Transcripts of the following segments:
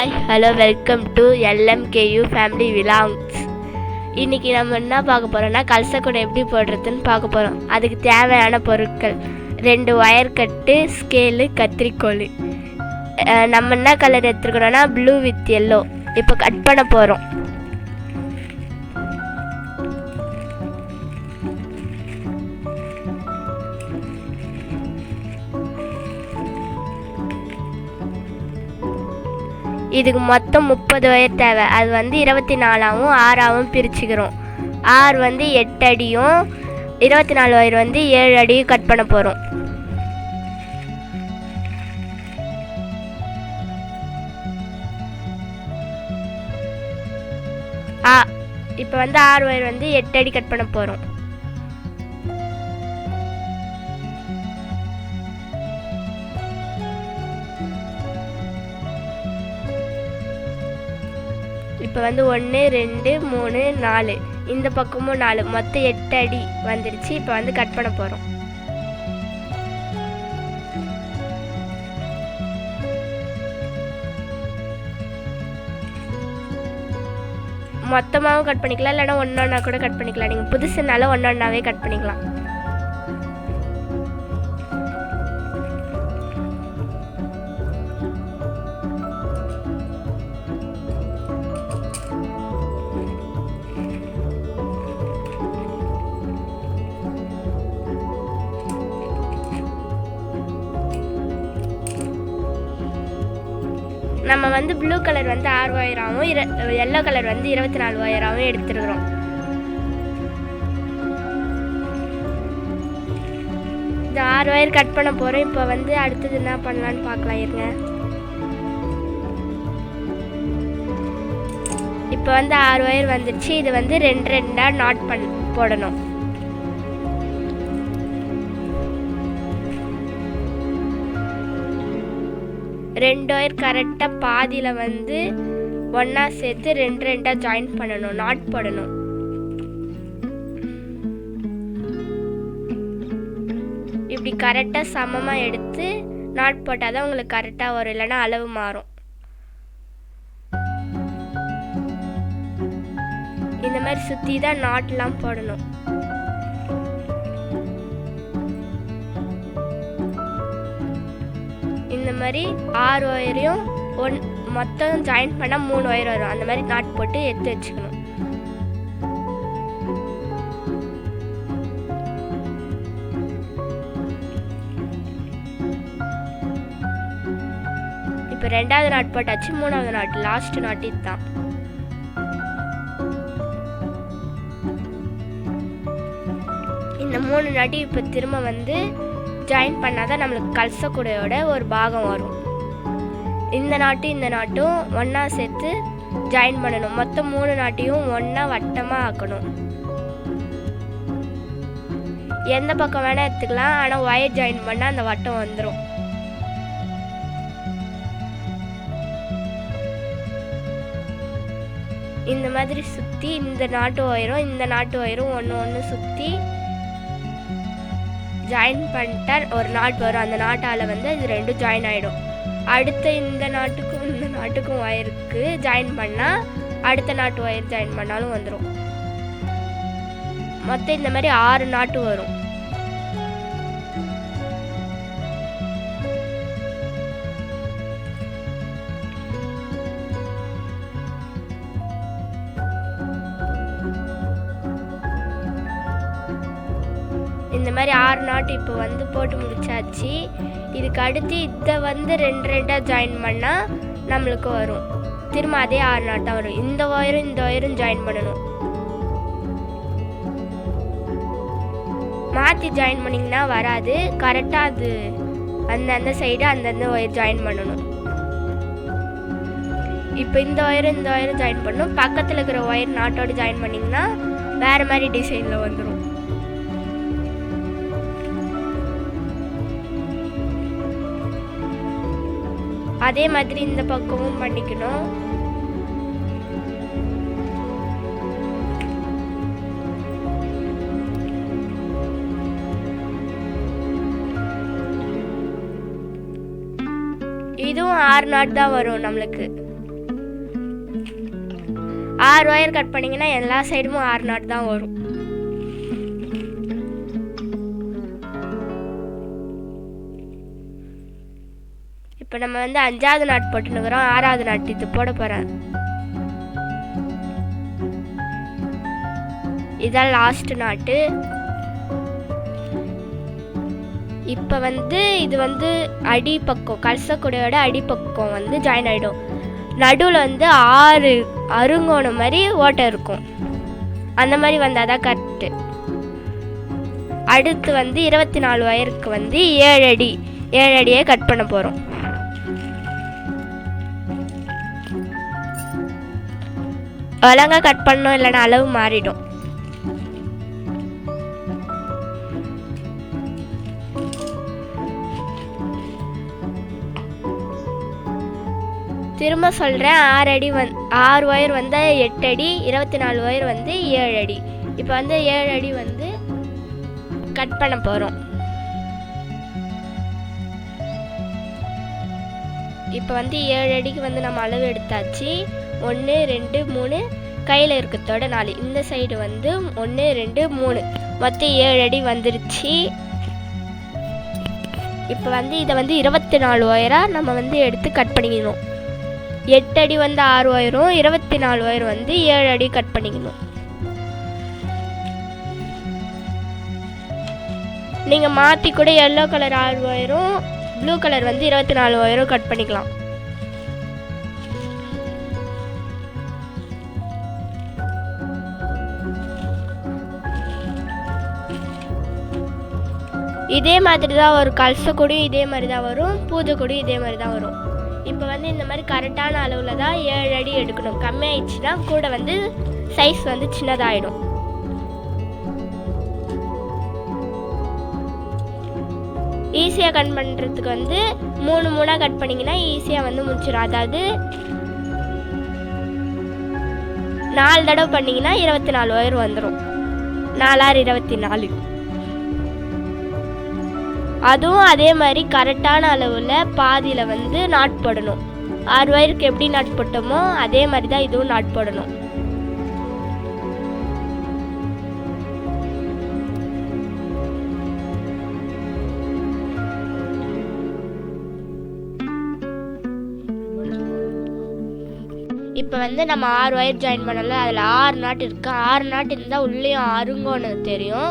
Hi hello welcome to LMKU family vlogs இன்றைக்கி நம்ம என்ன பார்க்க போகிறோம்னா கல்சக்கூடை எப்படி போடுறதுன்னு பார்க்க போகிறோம் அதுக்கு தேவையான பொருட்கள். ரெண்டு ஒயர் கட்டு ஸ்கேலு கத்திரிக்கோள் நம்ம என்ன கலர் எடுத்துருக்கிறோன்னா ப்ளூ வித் எல்லோ இப்போ கட் பண்ண போகிறோம் இதுக்கு மொத்தம் முப்பது ஒயர் தேவை. அது வந்து இருபத்தி நாலாவும் ஆறாவும் பிரிச்சுக்கிறோம். ஆறு வந்து எட்டு அடியும் இருபத்தி நாலு ஒயர் வந்து ஏழு அடியும் கட் பண்ண போகிறோம் ஆ இப்போ வந்து ஆறு ஒயர் வந்து எட்டு அடி கட் பண்ண போகிறோம் இப்போ வந்து ஒன்று ரெண்டு மூணு நாலு. இந்த பக்கமும் நாலு. மொத்தம் எட்டு அடி வந்துடுச்சு இப்போ வந்து கட் பண்ண போகிறோம் மொத்தமாகவும் கட் பண்ணிக்கலாம். இல்லைன்னா ஒன்றா கூட கட் பண்ணிக்கலாம். நீங்கள் புதுசுனால ஒன்றாவே கட் பண்ணிக்கலாம். நம்ம வந்து ப்ளூ கலர் வந்து ஆறு ஒயராகவும் இர எல்லோ கலர் வந்து இருபத்தி நாலு ஒயராகவும் எடுத்துருக்குறோம். இந்த ஆறு ஒயர் கட் பண்ண போகிறோம் இப்போ வந்து அடுத்தது என்ன பண்ணலான்னு பார்க்கலாம் இருங்க. இப்போ வந்து ஆறு ஒயர் வந்துடுச்சு இது வந்து ரெண்டு ரெண்டாக நாட் பண் போடணும். ரெண்டு ஒயர் கரெக்டாக பாதியில் வந்து ஒன்றா சேர்த்து ரெண்டு ரெண்டாக ஜாயின் பண்ணணும் நாட் போடணும். இப்படி கரெக்டாக சமமாக எடுத்து நாட் போட்டால் தான் உங்களுக்கு கரெக்டாக வரும் இல்லைன்னா அளவு மாறும். இந்த மாதிரி சுற்றி தான் நாட்லாம் போடணும். மாதிரி ஆறு ஒயரையும் ஒன் மொத்தம் ஜாயின் பண்ணால் மூணு ஒயர் வரும். அந்த மாதிரி நாட் போட்டு எடுத்து வச்சுக்கணும். இப்போ ரெண்டாவது நாட் போட்டாச்சு மூணாவது நாட் லாஸ்ட் நாட் இதுதான். இந்த மூணு நாட்டி இப்போ திரும்ப வந்து ஜாயின் பண்ணால் தான் நம்மளுக்கு கல்சக்கூடையோட ஒரு பாகம் வரும். இந்த நாட்டும் இந்த நாட்டும் ஒன்றா சேர்த்து ஜாயின் பண்ணணும். மொத்தம் மூணு நாட்டையும் ஒன்றா வட்டமாக ஆக்கணும். எந்த பக்கம் வேணால் எடுத்துக்கலாம். ஆனால் ஒயர் ஜாயின் பண்ணால் அந்த வட்டம் வந்துடும் இந்த மாதிரி சுற்றி இந்த நாட்டு ஒயரும் இந்த நாட்டு ஒயரும் ஒன்று ஒன்று சுற்றி ஜாயின் பண்ணிட்டா ஒரு நாட் வரும். அந்த நாட்டால் வந்து இது ரெண்டும் ஜாயின் ஆகிடும் அடுத்த இந்த நாட்டுக்கும் இந்த நாட்டுக்கும் ஒயருக்கு ஜாயின் பண்ணால் அடுத்த நாட்டு ஒயர் ஜாயின் பண்ணாலும் வந்துடும் மொத்தம் இந்த மாதிரி ஆறு நாட்டு வரும். இந்த மாதிரி ஆறு நாட்டு இப்போ வந்து போட்டு முடிச்சாச்சு. இதுக்கு அடுத்து இதை வந்து ரெண்டு ரெண்டாக ஜாயின் பண்ணால் நம்மளுக்கு வரும். திரும்ப அதே ஆறு நாட்டாக வரும். இந்த ஒயரும் இந்த ஒயரும் ஜாயின் பண்ணணும். மாற்றி ஜாயின் பண்ணிங்கன்னா வராது. கரெக்டாக அது அந்தந்த சைடு அந்தந்த ஒயர் ஜாயின் பண்ணணும். இப்போ இந்த ஒயரும் இந்த ஒயரும் ஜாயின் பண்ணணும். பக்கத்தில் இருக்கிற ஒயர் நாட்டோடு ஜாயின் பண்ணிங்கன்னா வேறு மாதிரி டிசைனில் வந்துடும் அதே மாதிரி இந்த பக்கமும் பண்ணிக்கணும். இதுவும் ஆறு நாட் தான் வரும் நம்மளுக்கு. ஆறு ஒயர் கட் பண்ணிங்கன்னா எல்லா சைடுமும் ஆறு நாட் தான் வரும். இப்போ நம்ம வந்து அஞ்சாவது நாட் போட்டுனுக்குறோம் ஆறாவது நாட் இது போட போகிறேன் இதான் லாஸ்ட் நாட்டு. இப்போ வந்து இது வந்து அடிப்பக்கம் கலசக்குடையோட அடிப்பக்கம் வந்து ஜாயின் ஆகிடும் நடுவில் வந்து ஆறு அருங்கோணம் மாதிரி ஓட்டை இருக்கும். அந்த மாதிரி வந்தால் தான் கரெக்டு அடுத்து வந்து இருபத்தி நாலு வயருக்கு வந்து ஏழு அடி ஏழு அடியே கட் பண்ண போகிறோம் ஒழுங்கா கட் பண்ணோம் இல்லைன்னா அளவு மாறிடும். திரும்ப சொல்கிறேன் ஆறு அடி வந் ஆறு ஒயர் வந்து எட்டு அடி இருபத்தி நாலு ஒயர் வந்து ஏழு அடி. இப்போ வந்து ஏழு அடி வந்து கட் பண்ண போகிறோம் இப்போ வந்து ஏழு அடிக்கு வந்து நம்ம அளவு எடுத்தாச்சு. ஒன்று ரெண்டு மூணு. கையில் இருக்கிறதோட நாலு. இந்த சைடு வந்து ஒன்று ரெண்டு மூணு. மொத்தம் ஏழு அடி வந்துருச்சு. இப்போ வந்து இதை வந்து இருபத்தி நாலு ஒயராக நம்ம வந்து எடுத்து கட் பண்ணிக்கணும். எட்டு அடி வந்து ஆறு ஒயரும் இருபத்தி நாலு ஒயர் வந்து ஏழு அடி கட் பண்ணிக்கணும். நீங்கள் மாற்றி கூட எல்லோ கலர் ஆறு ஒயரும் ப்ளூ கலர் வந்து இருபத்தி நாலு ஒயரும் கட் பண்ணிக்கலாம். இதே மாதிரி தான் வரும். கொடியும் இதே மாதிரி தான் வரும். பூஜைக்கூடியும் இதே மாதிரி தான் வரும். இப்போ வந்து இந்த மாதிரி கரெக்டான அளவில் தான் ஏழு அடி எடுக்கணும். கம்மியாயிடுச்சுன்னா கூட வந்து சைஸ் வந்து சின்னதாகிடும் ஈஸியாக கட் பண்ணுறதுக்கு வந்து மூணு மூணாக கட் பண்ணிங்கன்னா ஈஸியாக வந்து முடிச்சிடும் அதாவது நாலு தடவை பண்ணிங்கன்னா இருபத்தி நாலு ஒயர் வந்துடும் நாலாறு இருபத்தி நாலு. அதுவும் அதே மாதிரி கரெக்டான அளவில் பாதியில் வந்து நாட் போடணும் ஆறு வயருக்கு எப்படி நாட் போட்டோமோ அதே மாதிரி தான் இதுவும் நாட் போடணும் இப்போ வந்து நம்ம ஆறு ஒயர் ஜாயின் பண்ணல அதில் ஆறு நாட் இருக்கு. ஆறு நாட் இருந்தால் உள்ளேயும் அருங்கோன்னு தெரியும்.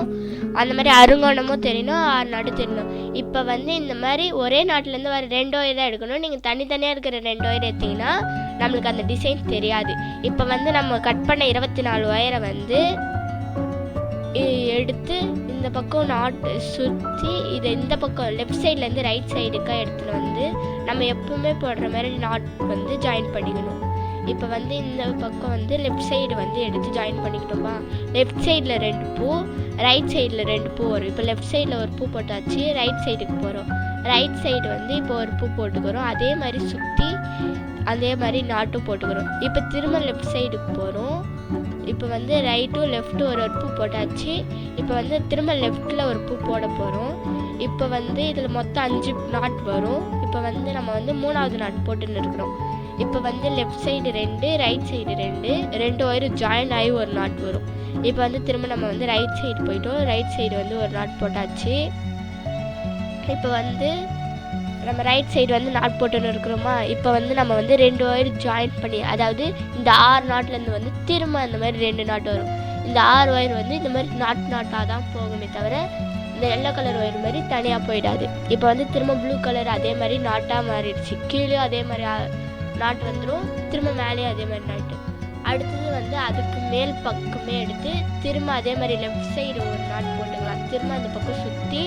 அந்த மாதிரி அருங்கோணமும் தெரியணும் ஆறு நாடும் தெரியணும். இப்போ வந்து இந்த மாதிரி ஒரே நாட்டிலேருந்து வர ரெண்டு ஒயர் தான் எடுக்கணும். நீங்கள் தனித்தனியாக இருக்கிற ரெண்டு ஒயர் எடுத்தீங்கன்னா நம்மளுக்கு அந்த டிசைன் தெரியாது. இப்போ வந்து நம்ம கட் பண்ண இருபத்தி நாலு ஒயரை வந்து எடுத்து இந்த பக்கம் நாட்டு சுற்றி இதை இந்த பக்கம் லெஃப்ட் சைட்லேருந்து ரைட் சைடுக்கா எடுத்துன்னு வந்து நம்ம எப்பவுமே போடுற மாதிரி நாட் வந்து ஜாயின் பண்ணிக்கணும். இப்போ வந்து இந்த பக்கம் வந்து லெஃப்ட் சைடு வந்து எடுத்து ஜாயின் பண்ணிக்கிட்டோமா? லெஃப்ட் சைடில் ரெண்டு பூ ரைட் சைடில் ரெண்டு பூ வரும். இப்போ லெஃப்ட் சைடில் ஒரு பூ போட்டாச்சு ரைட் சைடுக்கு போகிறோம் ரைட் சைடு வந்து இப்போ ஒரு பூ போட்டுக்கிறோம். அதே மாதிரி சுற்றி அதே மாதிரி நாட்டும் போட்டுக்கிறோம். இப்போ திரும்ப லெஃப்ட் சைடுக்கு போகிறோம் இப்போ வந்து ரைட்டும் லெஃப்ட்டும் ஒரு ஒரு பூ போட்டாச்சு. இப்போ வந்து திரும்ப லெஃப்ட்டில் ஒரு பூ போட போகிறோம் இப்போ வந்து இதில் மொத்தம் அஞ்சு நாட் வரும். இப்போ வந்து நம்ம வந்து மூணாவது நாட் போட்டுன்னு இருக்கிறோம். இப்போ வந்து லெஃப்ட் சைடு ரெண்டு ரைட் சைடு ரெண்டு. ரெண்டு ஒயரும் ஜாயின் ஆகி ஒரு நாட் வரும். இப்போ வந்து திரும்ப நம்ம வந்து ரைட் சைடு போயிட்டோம். ரைட் சைடு வந்து ஒரு நாட் போட்டாச்சு. இப்போ வந்து நம்ம ரைட் சைடு வந்து நாட் போட்டுன்னு இருக்கிறோமா? இப்போ வந்து நம்ம வந்து ரெண்டு ஒயர் ஜாயின் பண்ணி அதாவது இந்த ஆறு நாட்லேருந்து வந்து திரும்ப அந்த மாதிரி ரெண்டு நாட் வரும். இந்த ஆறு ஒயர் வந்து இந்த மாதிரி நாட் நாட்டாக தான் போகுமே தவிர இந்த எல்லோ கலர் ஒயர் மாதிரி தனியாக போயிடாது. இப்போ வந்து திரும்ப ப்ளூ கலர் அதே மாதிரி நாட்டாக மாறிடுச்சு. கீழே அதே மாதிரி நாட் வந்துடும். திரும்ப மேலேயும் அதே மாதிரி நாட்டு அடுத்தது வந்து அதுக்கு மேல் பக்கமே எடுத்து திரும்ப அதே மாதிரி லெஃப்ட் சைடு ஒரு நாட் போட்டுக்கலாம். திரும்ப அந்த பக்கம் சுற்றி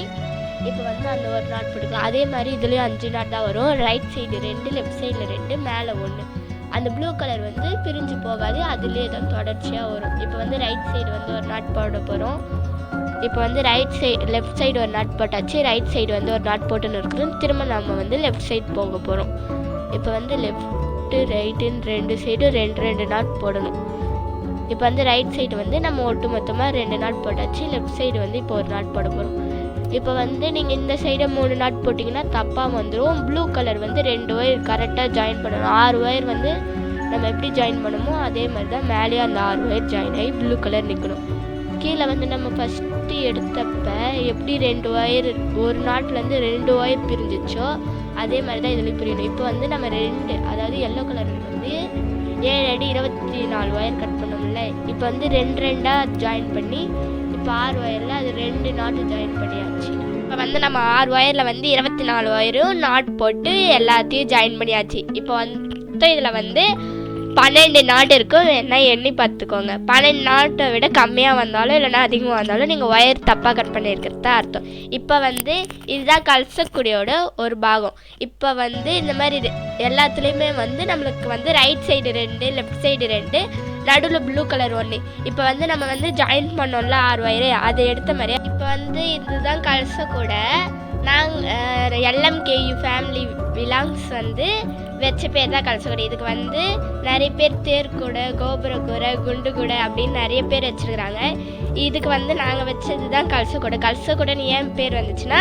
இப்போ வந்து அந்த ஒரு நாட் போட்டுக்கலாம். அதே மாதிரி இதுலேயும் அஞ்சு நாட் தான் வரும். ரைட் சைடு ரெண்டு லெஃப்ட் சைடில் ரெண்டு மேலே ஒன்று அந்த ப்ளூ கலர் வந்து பிரிஞ்சு போகாது. அதுலேயே தான் தொடர்ச்சியாக வரும். இப்போ வந்து ரைட் சைடு வந்து ஒரு நாட் போட போகிறோம் இப்போ வந்து ரைட் சைடு லெஃப்ட் சைடு ஒரு நாட் போட்டாச்சு. ரைட் சைடு வந்து ஒரு நாட் போட்டுன்னு இருக்கிறோம் திரும்ப நம்ம வந்து லெஃப்ட் சைடு போக போகிறோம் இப்போ வந்து லெஃப்ட் லெஃப்ட்டு ரைட்டுன்னு ரெண்டு சைடும் ரெண்டு ரெண்டு நாட் போடணும். இப்போ வந்து ரைட் சைடு வந்து நம்ம ஒட்டு மொத்தமாக ரெண்டு நாட் போட்டாச்சு லெஃப்ட் சைடு வந்து இப்போ ஒரு நாட் போட போகிறோம் இப்போ வந்து நீங்கள் இந்த சைடை மூணு நாட் போட்டிங்கன்னா தப்பாக வந்துடும் ப்ளூ கலர் வந்து ரெண்டு ஒயர் கரெக்டாக ஜாயின் பண்ணணும். ஆறு ஒயர் வந்து நம்ம எப்படி ஜாயின் பண்ணுமோ அதே மாதிரி தான் மேலேயும் அந்த ஆறு ஒயர் ஜாயின் ஆகி ப்ளூ கலர் நிற்கணும் கீழே வந்து நம்ம ஃபஸ்ட்டு எடுத்தப்ப எப்படி ரெண்டு ஒயர் ஒரு நாட்டிலேருந்து ரெண்டு ஒயர் பிரிஞ்சிச்சோ அதே மாதிரி தான் இதில் பிரியணும். இப்போ வந்து நம்ம ரெண்டு அதாவது எல்லோ கலர் வந்து ஏழு அடி இருபத்தி நாலு ஒயர் கட் பண்ணோம்ல. இப்போ வந்து ரெண்டு ரெண்டாக ஜாயின் பண்ணி இப்போ ஆறு ஒயரில் அது ரெண்டு நாட்டு ஜாயின் பண்ணியாச்சு. இப்போ வந்து நம்ம ஆறு ஒயரில் வந்து இருபத்தி நாலு ஒயரும் நாட் போட்டு எல்லாத்தையும் ஜாயின் பண்ணியாச்சு. இப்போ வந்து இதில் வந்து பன்னெண்டு நாட்டு இருக்கும் என்ன எண்ணி பார்த்துக்கோங்க. பன்னெண்டு நாட்டை விட கம்மியாக வந்தாலும் இல்லைன்னா அதிகமாக வந்தாலும் நீங்கள் ஒயர் தப்பாக கட் பண்ணியிருக்கிறது தான் அர்த்தம். இப்போ வந்து இதுதான் கல்சக்குடியோட ஒரு பாகம். இப்போ வந்து இந்த மாதிரி இது எல்லாத்துலேயுமே வந்து நம்மளுக்கு வந்து ரைட் சைடு ரெண்டு லெஃப்ட் சைடு ரெண்டு நடுவில் ப்ளூ கலர் ஒன்று இப்போ வந்து நம்ம வந்து ஜாயின் பண்ணோம்ல ஆறு ஒயரு அதை எடுத்த மாதிரியே? இப்போ வந்து இதுதான் கல்சக்கூட. நாங்கள் எல்எம்கேயு ஃபேமிலி விலாங்ஸ் வந்து வச்ச பேர் தான் கலசக்கூடை இதுக்கு வந்து நிறைய பேர் தேர்கூடை கோபுரக்கூடை குண்டுகூடை அப்படின்னு நிறைய பேர் வச்சுருக்குறாங்க. இதுக்கு வந்து நாங்கள் வச்சது தான் கலசக்கூடை கலசக்கூடைன்னு ஏன் பேர் வந்துச்சுன்னா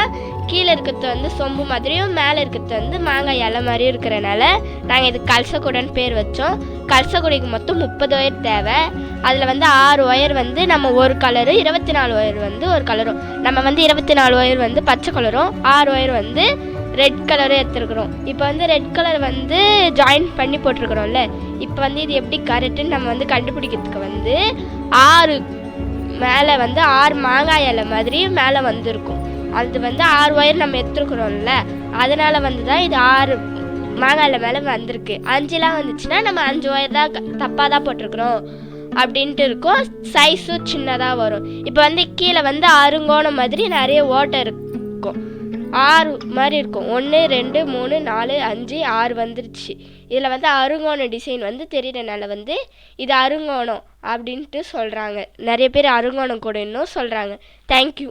கீழே இருக்கிறது வந்து சொம்பு மாதிரியும் மேலே இருக்கிறது வந்து மாங்காய் இலை மாதிரியும் இருக்கிறனால நாங்கள் இதுக்கு கலசக்கூடைன்னு பேர் வச்சோம். கலசக்கூடைக்கு மொத்தம் முப்பது ஒயர் தேவை. அதில் வந்து ஆறு ஒயர் வந்து நம்ம ஒரு கலரு இருபத்தி நாலு ஒயர் வந்து ஒரு கலரும். நம்ம வந்து இருபத்தி நாலு ஒயர் வந்து பச்சை கலரும் ஆறு ஒயர் வந்து ரெட் கலரும் எடுத்துருக்குறோம் இப்போ வந்து ரெட் கலர் வந்து ஜாயின் பண்ணி போட்டிருக்கிறோம்ல இப்போ வந்து இது எப்படி கரெக்டுன்னு நம்ம வந்து கண்டுபிடிக்கிறதுக்கு வந்து ஆறு மேலே வந்து ஆறு மாங்காய் இலை மாதிரி மேலே வந்திருக்கும். அது வந்து ஆறு ஒயர் நம்ம எடுத்துருக்குறோம்ல அதனால் வந்து தான் இது ஆறு மாங்காய் இலை மேலே வந்திருக்கு. அஞ்சுலாம் வந்துச்சுன்னா நம்ம அஞ்சு ஒயர் தான் தப்பாக தான் போட்டிருக்கிறோம் அப்படின்ட்டு இருக்கும். சைஸும் சின்னதாக வரும். இப்போ வந்து கீழே வந்து அருங்கோணம் மாதிரி நிறைய ஓட்டை இருக்கும் ஆறு மாதிரி இருக்கும். ஒன்று ரெண்டு மூணு நாலு அஞ்சு ஆறு வந்துருச்சு. இதில் வந்து அருங்கோண டிசைன் வந்து தெரியறனால வந்து இது அருங்கோணம் அப்படின்ட்டு சொல்கிறாங்க நிறைய பேர் அருங்கோணம் கூடன்னும் சொல்கிறாங்க தேங்க்யூ